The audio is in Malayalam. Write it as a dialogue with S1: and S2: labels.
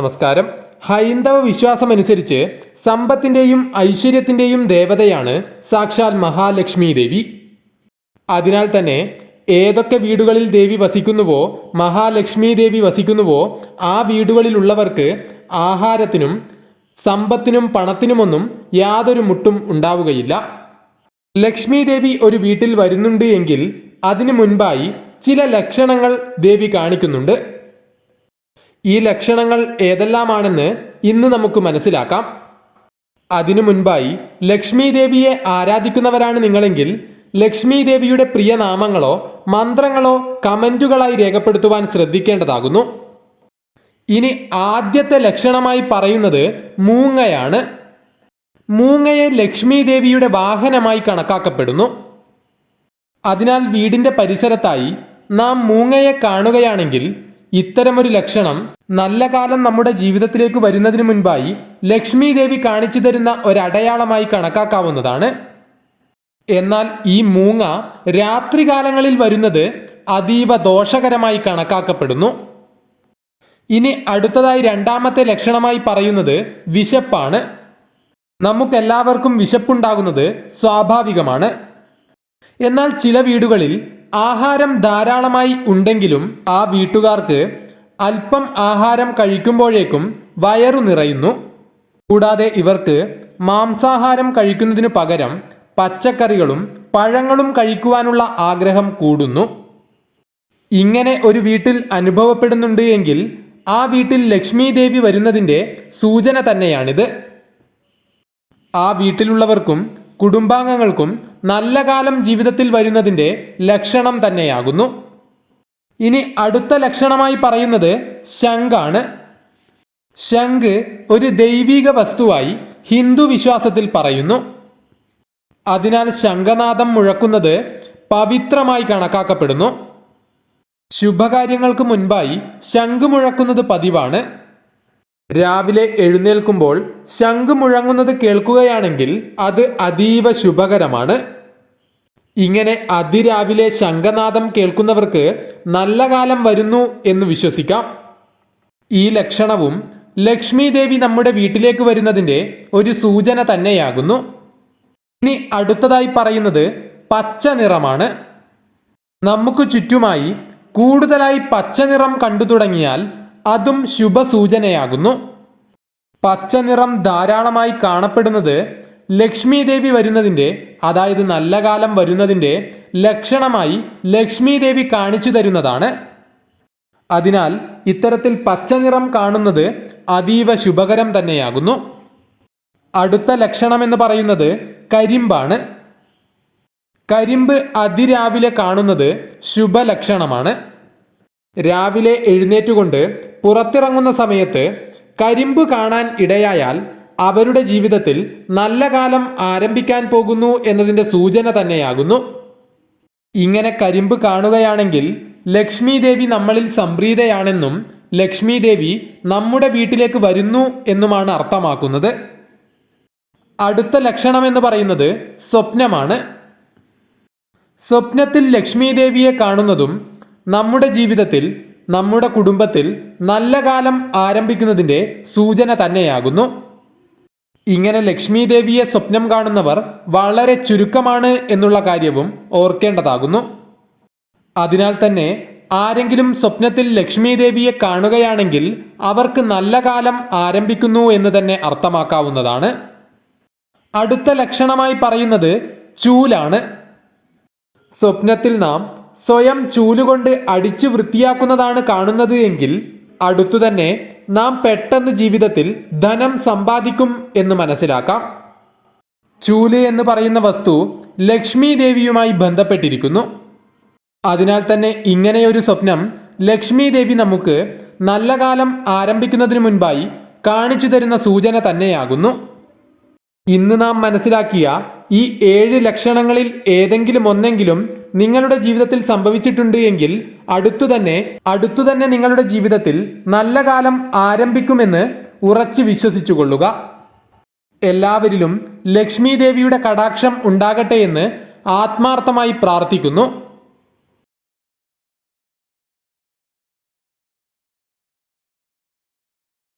S1: നമസ്കാരം. ഹൈന്ദവ വിശ്വാസമനുസരിച്ച് സമ്പത്തിന്റെയും ഐശ്വര്യത്തിന്റെയും ദേവതയാണ് സാക്ഷാൽ മഹാലക്ഷ്മി ദേവി. അതിനാൽ തന്നെ ഏതൊക്കെ വീടുകളിൽ ദേവി വസിക്കുന്നുവോ മഹാലക്ഷ്മി ദേവി വസിക്കുന്നുവോ ആ വീടുകളിലുള്ളവർക്ക് ആഹാരത്തിനും സമ്പത്തിനും പണത്തിനുമൊന്നും യാതൊരു മുട്ടും ഉണ്ടാവുകയില്ല. ലക്ഷ്മി ദേവി ഒരു വീട്ടിൽ വരുന്നുണ്ട് എങ്കിൽ അതിനു മുൻപായി ചില ലക്ഷണങ്ങൾ ദേവി കാണിക്കുന്നുണ്ട്. ഈ ലക്ഷണങ്ങൾ ഏതെല്ലാമാണെന്ന് ഇന്ന് നമുക്ക് മനസ്സിലാക്കാം. അതിനു മുൻപായി ലക്ഷ്മി ദേവിയെ ആരാധിക്കുന്നവരാണ് നിങ്ങളെങ്കിൽ ലക്ഷ്മി ദേവിയുടെ പ്രിയ നാമങ്ങളോ മന്ത്രങ്ങളോ കമന്റുകളായി രേഖപ്പെടുത്തുവാൻ ശ്രദ്ധിക്കേണ്ടതാകുന്നു. ഇനി ആദ്യത്തെ ലക്ഷണമായി പറയുന്നത് മൂങ്ങയാണ്. മൂങ്ങയെ ലക്ഷ്മി ദേവിയുടെ വാഹനമായി കണക്കാക്കപ്പെടുന്നു. അതിനാൽ വീടിന്റെ പരിസരത്തായി നാം മൂങ്ങയെ കാണുകയാണെങ്കിൽ ഇത്തരമൊരു ലക്ഷണം നല്ല കാലം നമ്മുടെ ജീവിതത്തിലേക്ക് വരുന്നതിന് മുൻപായി ലക്ഷ്മി ദേവി കാണിച്ചു തരുന്ന ഒരടയാളമായി കണക്കാക്കാവുന്നതാണ്. എന്നാൽ ഈ മൂങ്ങ രാത്രികാലങ്ങളിൽ വരുന്നത് അതീവ ദോഷകരമായി കണക്കാക്കപ്പെടുന്നു. ഇനി അടുത്തതായി രണ്ടാമത്തെ ലക്ഷണമായി പറയുന്നത് വിശപ്പാണ്. നമുക്കെല്ലാവർക്കും വിശപ്പുണ്ടാകുന്നത് സ്വാഭാവികമാണ്. എന്നാൽ ചില വീടുകളിൽ ആഹാരം ധാരാളമായി ഉണ്ടെങ്കിലും ആ വീട്ടുകാർക്ക് അല്പം ആഹാരം കഴിക്കുമ്പോഴേക്കും വയറു നിറയുന്നു. കൂടാതെ ഇവർക്ക് മാംസാഹാരം കഴിക്കുന്നതിനു പകരം പച്ചക്കറികളും പഴങ്ങളും കഴിക്കുവാനുള്ള ആഗ്രഹം കൂടുന്നു. ഇങ്ങനെ ഒരു വീട്ടിൽ അനുഭവപ്പെടുന്നുണ്ട് എങ്കിൽ ആ വീട്ടിൽ ലക്ഷ്മി ദേവി വരുന്നതിന്റെ സൂചന തന്നെയാണിത്. ആ വീട്ടിലുള്ളവർക്കും കുടുംബാംഗങ്ങൾക്കും നല്ല കാലം ജീവിതത്തിൽ വരുന്നതിന്റെ ലക്ഷണം തന്നെയാകുന്നു. ഇനി അടുത്ത ലക്ഷണമായി പറയുന്നത് ശംഖാണ്. ശംഖ് ഒരു ദൈവിക വസ്തുവായി ഹിന്ദു വിശ്വാസത്തിൽ പറയുന്നു. അതിനാൽ ശംഖനാദം മുഴക്കുന്നത് പവിത്രമായി കണക്കാക്കപ്പെടുന്നു. ശുഭകാര്യങ്ങൾക്ക് മുൻപായി ശംഖ് മുഴക്കുന്നത് പതിവാണ്. രാവിലെ എഴുന്നേൽക്കുമ്പോൾ ശംഖ് മുഴങ്ങുന്നത് കേൾക്കുകയാണെങ്കിൽ അത് അതീവ ശുഭകരമാണ്. ഇങ്ങനെ അതിരാവിലെ ശംഖനാദം കേൾക്കുന്നവർക്ക് നല്ല കാലം വരുന്നു എന്ന് വിശ്വസിക്കാം. ഈ ലക്ഷണവും ലക്ഷ്മി ദേവി നമ്മുടെ വീട്ടിലേക്ക് വരുന്നതിന്റെ ഒരു സൂചന തന്നെയാകുന്നു. ഇനി അടുത്തതായി പറയുന്നത് പച്ച നിറമാണ്. നമുക്ക് ചുറ്റുമായി കൂടുതലായി പച്ച നിറം കണ്ടു തുടങ്ങിയാൽ അതും ശുഭസൂചനയാകുന്നു. പച്ച നിറം ധാരാളമായി കാണപ്പെടുന്നത് ലക്ഷ്മി ദേവി വരുന്നതിന്റെ അതായത് നല്ല കാലം വരുന്നതിന്റെ ലക്ഷണമായി ലക്ഷ്മി ദേവി കാണിച്ചു തരുന്നതാണ്. അതിനാൽ ഇത്തരത്തിൽ പച്ച നിറം കാണുന്നത് അതീവ ശുഭകരം തന്നെയാകുന്നു. അടുത്ത ലക്ഷണം എന്ന് പറയുന്നത് കരിമ്പാണ്. കരിമ്പ് അതിരാവിലെ കാണുന്നത് ശുഭലക്ഷണമാണ്. രാവിലെ എഴുന്നേറ്റുകൊണ്ട് പുറത്തിറങ്ങുന്ന സമയത്ത് കരിമ്പ് കാണാൻ ഇടയായാൽ അവരുടെ ജീവിതത്തിൽ നല്ല കാലം ആരംഭിക്കാൻ പോകുന്നു എന്നതിന്റെ സൂചന തന്നെയാകുന്നു. ഇങ്ങനെ കരിമ്പ് കാണുകയാണെങ്കിൽ ലക്ഷ്മി ദേവി നമ്മളിൽ സംപ്രീതയാണെന്നും ലക്ഷ്മി ദേവി നമ്മുടെ വീട്ടിലേക്ക് വരുന്നു എന്നുമാണ് അർത്ഥമാക്കുന്നത്. അടുത്ത ലക്ഷണം എന്ന് പറയുന്നത് സ്വപ്നമാണ്. സ്വപ്നത്തിൽ ലക്ഷ്മി ദേവിയെ കാണുന്നതും നമ്മുടെ ജീവിതത്തിൽ നമ്മുടെ കുടുംബത്തിൽ നല്ല കാലം ആരംഭിക്കുന്നതിന്റെ സൂചന തന്നെയാകുന്നു. ഇങ്ങനെ ലക്ഷ്മി ദേവിയെ സ്വപ്നം കാണുന്നവർ വളരെ ചുരുക്കമാണ് എന്നുള്ള കാര്യവും ഓർക്കേണ്ടതാകുന്നു. അതിനാൽ തന്നെ ആരെങ്കിലും സ്വപ്നത്തിൽ ലക്ഷ്മി ദേവിയെ കാണുകയാണെങ്കിൽ അവർക്ക് നല്ല കാലം ആരംഭിക്കുന്നു എന്ന് തന്നെ അർത്ഥമാക്കാവുന്നതാണ്. അടുത്ത ലക്ഷണമായി പറയുന്നത് ചൂലാണ്. സ്വപ്നത്തിൽ നാം സ്വയം ചൂലുകൊണ്ട് അടിച്ചു വൃത്തിയാക്കുന്നതാണ് കാണുന്നത് എങ്കിൽ അടുത്തുതന്നെ നാം പെട്ടെന്ന് ജീവിതത്തിൽ ധനം സമ്പാദിക്കും എന്ന് മനസ്സിലാക്കാം. ചൂൽ എന്ന് പറയുന്ന വസ്തു ലക്ഷ്മി ദേവിയുമായി ബന്ധപ്പെട്ടിരിക്കുന്നു. അതിനാൽ തന്നെ ഇങ്ങനെയൊരു സ്വപ്നം ലക്ഷ്മി ദേവി നമുക്ക് നല്ല കാലം ആരംഭിക്കുന്നതിന് മുൻപായി കാണിച്ചു തരുന്ന സൂചന തന്നെയാകുന്നു. ഇന്ന് നാം മനസ്സിലാക്കിയ ഈ ഏഴ് ലക്ഷണങ്ങളിൽ ഏതെങ്കിലും ഒന്നെങ്കിലും നിങ്ങളുടെ ജീവിതത്തിൽ സംഭവിച്ചിട്ടുണ്ട് എങ്കിൽ അടുത്തു തന്നെ അടുത്തു തന്നെ നിങ്ങളുടെ ജീവിതത്തിൽ നല്ല കാലം ആരംഭിക്കുമെന്ന് ഉറച്ചു വിശ്വസിച്ചു കൊള്ളുക എല്ലാവരിലും ലക്ഷ്മി ദേവിയുടെ കടാക്ഷം ഉണ്ടാകട്ടെ എന്ന് ആത്മാർത്ഥമായി പ്രാർത്ഥിക്കുന്നു.